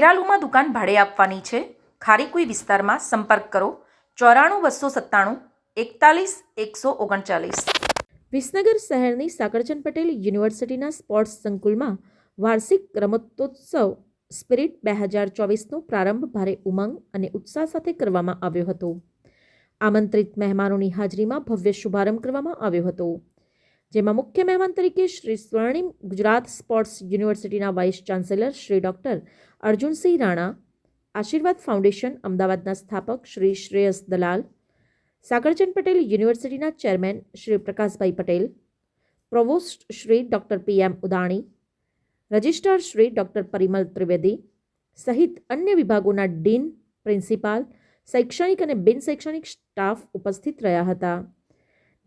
ખેરાલુમાં દુકાન ભાડે આપવાની છે. ખારીકુઈ વિસ્તારમાં સંપર્ક કરો. ચોરાણું બસો સત્તાણું, એકતાલીસ, એકસો ઓગણચાલીસ. વિસનગર શહેરની સાકરચંદ પટેલ યુનિવર્સિટીના સ્પોર્ટ્સ સંકુલમાં વાર્ષિક રમતોત્સવ સ્પિરિટ બે હજાર ચોવીસનો પ્રારંભ ભારે ઉમંગ અને ઉત્સાહ સાથે કરવામાં આવ્યો હતો. આમંત્રિત મહેમાનોની હાજરીમાં ભવ્ય શુભારંભ કરવામાં આવ્યો હતો. જેમાં મુખ્ય મહેમાન તરીકે શ્રી સ્વર્ણિમ ગુજરાત સ્પોર્ટ્સ યુનિવર્સિટીના vice chancellor Shri doctor Arjunsinh Rana, Aashirvad foundation અમદાવાદના સ્થાપક શ્રી શ્રેયસ દલાલ, સાગરચંદ પટેલ યુનિવર્સિટીના chairman Shri Prakashbhai Patel, provost Shri doctor P M Udani, registrar Shri doctor Parimal Trivedi સહિત અન્ય વિભાગોના ડીન, પ્રિન્સિપાલ, શૈક્ષણિક અને બિનશૈક્ષણિક સ્ટાફ ઉપસ્થિત રહ્યા હતા.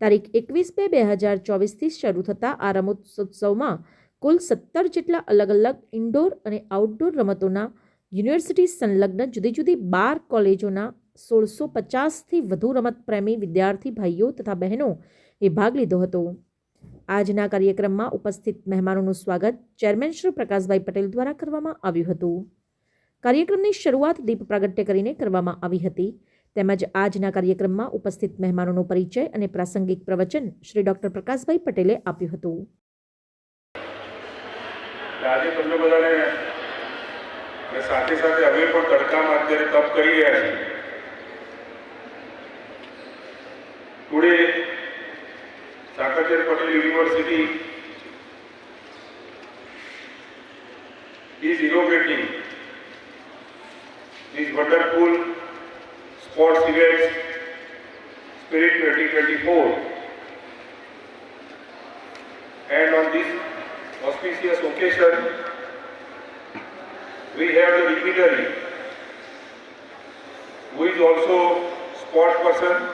તારીખ એકવીસ બે બે હજાર ચોવીસથી શરૂ થતા આ રમતોત્સવમાં કુલ સત્તર જેટલા અલગ અલગ ઇન્ડોર અને આઉટડોર રમતોના યુનિવર્સિટી સંલગ્ન જુદી જુદી બાર કોલેજોના સોળસો પચાસથી વધુ રમતપ્રેમી વિદ્યાર્થી ભાઈઓ તથા બહેનો એ ભાગ લીધો હતો. આજના કાર્યક્રમમાં ઉપસ્થિત મહેમાનોનું સ્વાગત ચેરમેન શ્રી પ્રકાશભાઈ પટેલ દ્વારા કરવામાં આવ્યું હતું. કાર્યક્રમની શરૂઆત દીપ પ્રાગટ્ય કરીને કરવામાં આવી હતી. તેમજ આજના કાર્યક્રમમાં ઉપસ્થિત મહેમાનોનો પરિચય અને પ્રાસંગિક પ્રવચન શ્રી ડૉક્ટર પ્રકાશભાઈ પટેલે આપ્યું હતું. આજે તમને બધાને સાથે સાથે હવે પણ તડકામાં અત્યારે તપ કરી રહ્યા છીએ today Sakarchand Patel university sports events Spirit 2024 and on this auspicious occasion, we have the dignitary who is also sports person.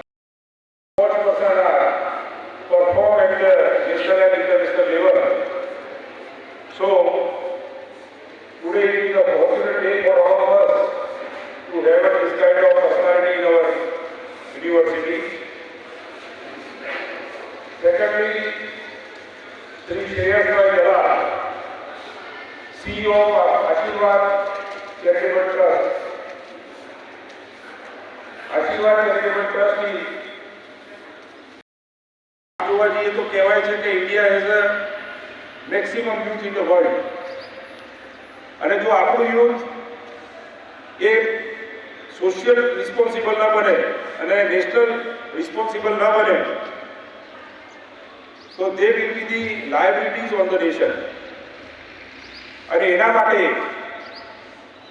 Aashirvad charitable ટ્રસ્ટની જોવા જઈએ તો કહેવાય છે કે India has a maximum youth in the world અને જો આપણું યુથ એ સોશિયલ રિસ્પોન્સિબલ ન બને અને નેશનલ રિસ્પોન્સિબલ ન બને, તો they will be the liabilities on the nation અને એના માટે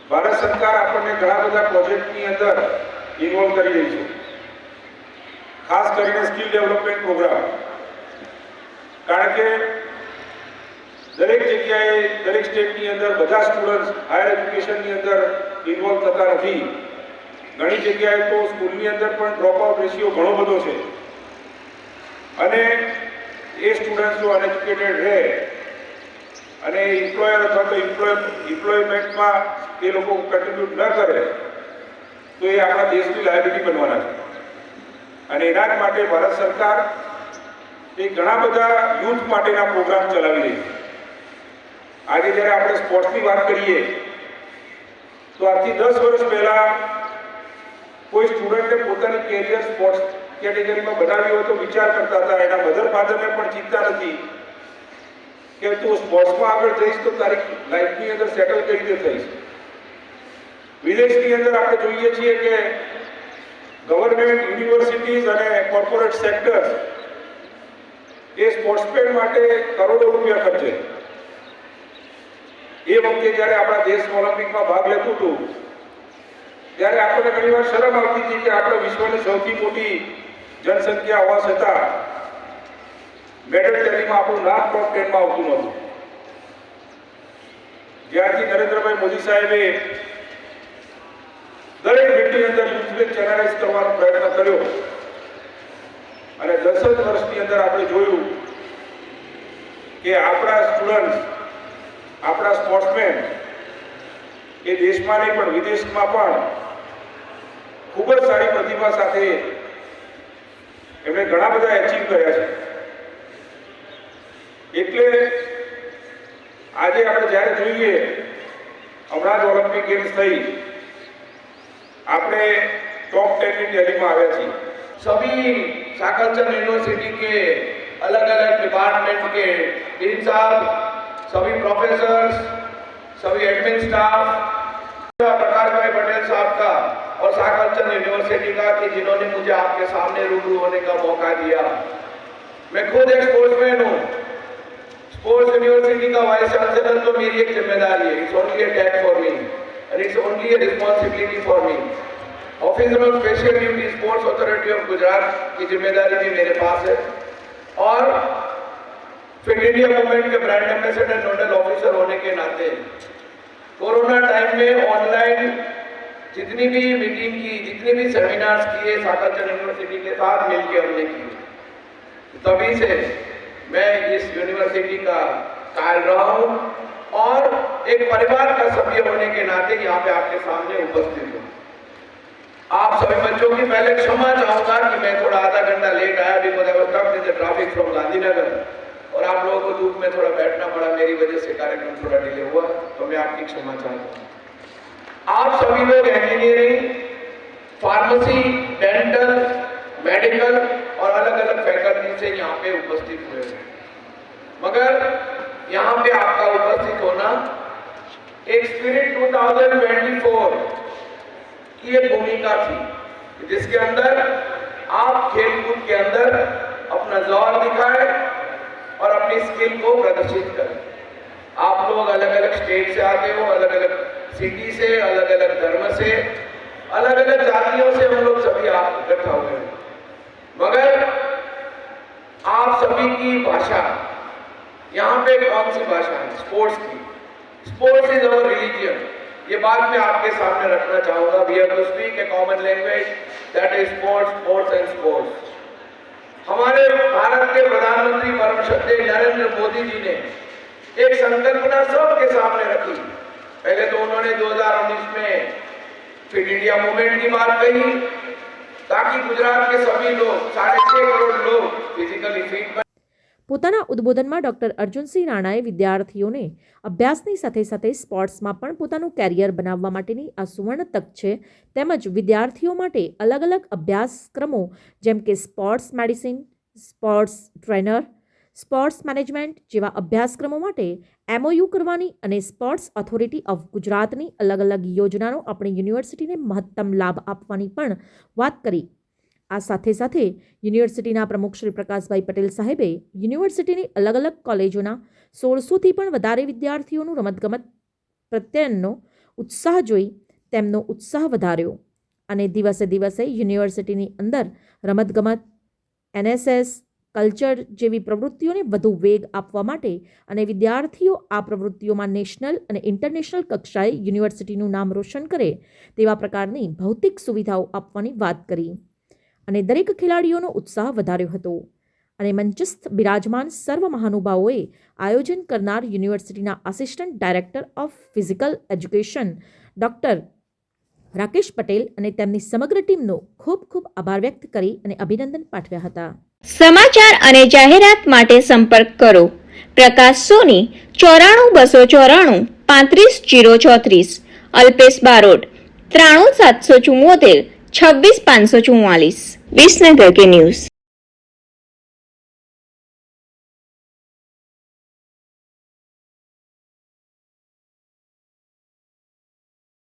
ભારત સરકાર આપણને ઘણા બધા પ્રોજેક્ટની અંદર ઇન્વોલ્વ કરી રહી છે. ખાસ કરીને સ્કિલ ડેવલપમેન્ટ પ્રોગ્રામ. કારણ કે દરેક જગ્યાએ, દરેક સ્ટેટની અંદર બધા સ્ટુડન્ટ્સ હાયર એજ્યુકેશનની અંદર ઇન્વોલ્વ થતા નથી. ઘણી જગ્યાએ તો સ્કૂલની અંદર પણ ડ્રોપ આઉટ રેશિયો ઘણો બધો છે. અને એ સ્ટુડન્ટ જો અનએજ્યુકેટેડ રહે, અને એમ્પ્લોયર અથવા તો એમ્પ્લોય એમ્પ્લોયમેન્ટમાં એ લોકો કન્ટ્રીબ્યુટ ન કરે તો એ આપણા દેશની લાયબિલિટી બનવાના છે. અને એના જ માટે ભારત સરકાર એ ઘણા બધા યુથ માટેના પ્રોગ્રામ ચલાવી રહી છે. આજે જ્યારે આપણે સ્પોર્ટ્સની વાત કરીએ, તો આજથી દસ વર્ષ પહેલા કોઈ સ્ટુડન્ટે પોતાની કેરિયર સ્પોર્ટ્સ કેટેગરીમાં બનાવી હોય તો વિચાર કરતા હતા, એના મધર ફાધરને પણ ચિંતા નથી કે તું સ્પોર્ટ્સમાં આગળ જઈશ તો તારી લાઈફની અંદર સેટલ કઈ રીતે થઈશ? વિદેશની અંદર આપણે જોઈએ છીએ કે ગવર્મેન્ટ યુનિવર્સિટીઝ અને કોર્પોરેટ સેક્ટર્સ એ સ્પોર્ટ્સમેન માટે કરોડો રૂપિયા ખર્ચે. એ વખતે જ્યારે આપણા દેશ ઓલિમ્પિકમાં ભાગ લેતું હતું, ત્યારે આપણને ઘણી વાર શરમ આવતી હતી કે આપણે વિશ્વની સૌથી મોટી જનસંખ્યા હોવા છતાં મેડલ ટેલીમાં આપણું નામ ટોપ ટેનમાં આવતું નહોતું. જ્યારથી નરેન્દ્રભાઈ મોદી સાહેબે દરેક વ્યક્તિની અંદર યુથને ચેનલાઇઝ કરવાનો પ્રયત્ન કર્યો. અને દસ જ વર્ષની અંદર આપણે જોયું કે આપણા સ્ટુડન્ટ્સ આપણા સ્પોર્ટ્સમેન એ દેશમાં નહીં પણ વિદેશમાં પણ ખૂબ જ સારી પ્રતિભા સાથે એમણે ઘણા બધા એચીવ કર્યા છે. એટલે આજે આપણે જ્યારે જોઈએ, હમણાં જ ઓલિમ્પિક ગેમ્સ થઈ. આપણે ટોપ ટેનની ટેલીમાં આવ્યા છીએ सभी साकलचंद यूनिवर्सिटी के अलग अलग डिपार्टमेंट के डीन साहब सभी प्रोफेसर्स सभी एडमिन स्टाफ प्रकाश भाई पटेल साहब का और साकलचंद यूनिवर्सिटी का कि जिन्होंने मुझे आपके सामने रूबरू होने का मौका दिया मैं खुद एक स्पोर्ट्समैन हूँ स्पोर्ट्स यूनिवर्सिटी का वाइस चांसलर तो मेरी एक जिम्मेदारी है it's only a tag for me and it's only a responsibility for me officer of special duty sports authority of Gujarat की ज़िम्मेदारी भी मेरे पास है। और फिट इंडिया मूवमेंट के ब्रांड एम्बेसडर नोडल ऑफिसर होने के नाते, कोरोना टाइम में ऑनलाइन जितनी भी मीटिंग की, जितने भी सेमिनार्स किए साकरचंद यूनिवर्सिटी के साथ मिलकर हमने किए। तभी से मैं इस यूनिवर्सिटी का कायल रहा हूँ। और एक परिवार का सभ्य होने के नाते यहाँ पे आपके सामने उपस्थित हूँ। आप सभी बच्चों की पहले क्षमा चाहूँगा कि मैं थोड़ा आधा घंटा लेट आया because I stuck in traffic from Gandhinagar? और आप लोगों को धूप में थोड़ा बैठना पड़ा, मेरी वजह से कार्यक्रम थोड़ा डिले हुआ तो मैं आपकी क्षमा चाहता हूँ। आप सभी लोग इंजीनियरिंग फार्मेसी डेंटल मेडिकल और अलग अलग फैकल्टी से यहाँ पे उपस्थित हुए मगर यहाँ पे आपका उपस्थित होना एक स्पिरिट 2024 की एक भूमिका थी, जिसके अंदर आप खेलकूद के अंदर अपना ज़ोर दिखाए और अपनी स्किल को प्रदर्शित करें। आप लोग अलग अलग स्टेट से आते हो अलग अलग सिटी से अलग अलग धर्म से अलग अलग जातियों से हम लोग सभी आप इकट्ठा हुए हैं मगर आप सभी की भाषा, यहाँ पे कौन सी भाषा है? स्पोर्ट्स की। स्पोर्ट्स इज़ अवर रिलीजियन ये बात मैं आपके सामने रखना चाहूँगा। We have to speak a common language that is sports sports and sports हमारे भारत के प्रधानमंत्री परम श्रद्धेय नरेंद्र मोदी जी ने एक संकल्पना सबके सामने रखी। पहले तो उन्होंने 2019 में फिट इंडिया मूवमेंट की बात कही, ताकि गुजरात के सभी लोग, साढ़े छह करोड़ लोग फिजिकली फिट પોતાના ઉદ્બોધનમાં ડૉક્ટર અર્જુનસિંહ રાણાએ વિદ્યાર્થીઓને અભ્યાસની સાથે સાથે સ્પોર્ટ્સમાં પણ પોતાનું કેરિયર બનાવવા માટેની આ સુવર્ણ તક છે. તેમજ વિદ્યાર્થીઓ માટે અલગ અલગ અભ્યાસક્રમો, જેમ કે sports medicine, sports trainer, sports management જેવા અભ્યાસક્રમો માટે એમઓયુ કરવાની અને સ્પોર્ટ્સ ઓથોરિટી ઓફ ગુજરાતની અલગ અલગ યોજનાનો આપણી યુનિવર્સિટીને મહત્તમ લાભ આપવાની પણ વાત કરી. આ સાથે સાથે યુનિવર્સિટીના પ્રમુખ શ્રી પ્રકાશભાઈ પટેલ સાહેબે યુનિવર્સિટીની અલગ અલગ કોલેજોના સોળસોથી પણ વધારે વિદ્યાર્થીઓનું રમતગમત પ્રત્યેનો ઉત્સાહ જોઈ તેમનો ઉત્સાહ વધાર્યો. અને દિવસે દિવસે યુનિવર્સિટીની અંદર રમતગમત, એનએસએસ, કલ્ચર જેવી પ્રવૃત્તિઓને વધુ વેગ આપવા માટે અને વિદ્યાર્થીઓ આ પ્રવૃત્તિઓમાં નેશનલ અને ઇન્ટરનેશનલ કક્ષાએ યુનિવર્સિટીનું નામ રોશન કરે તેવા પ્રકારની ભૌતિક સુવિધાઓ આપવાની વાત કરી. અને દરેક ખેલાડીઓનો ઉત્સાહ વધાર્યો હતો. અને મંચસ્થ બિરાજમાન સર્વ મહાનુભાવોએ આયોજન કરનાર યુનિવર્સિટીના assistant director of physical education doctor Rakesh Patel અને તેમની સમગ્ર ટીમનો ખૂબ ખૂબ આભાર વ્યક્ત કરી અને અભિનંદન પાઠવ્યા હતા. સમાચાર અને જાહેરાત માટે સંપર્ક કરો. પ્રકાશ સોની, ચોરાણું બસો ચોરાણું, પાંત્રીસ જીરો ચોત્રીસ. અલ્પેશ બારોટ, ત્રાણું સાતસો ચુમ્મોતેર છવ્વીસ પાંચસો ચુમ્માલીસ વિસનગર કે ન્યૂઝ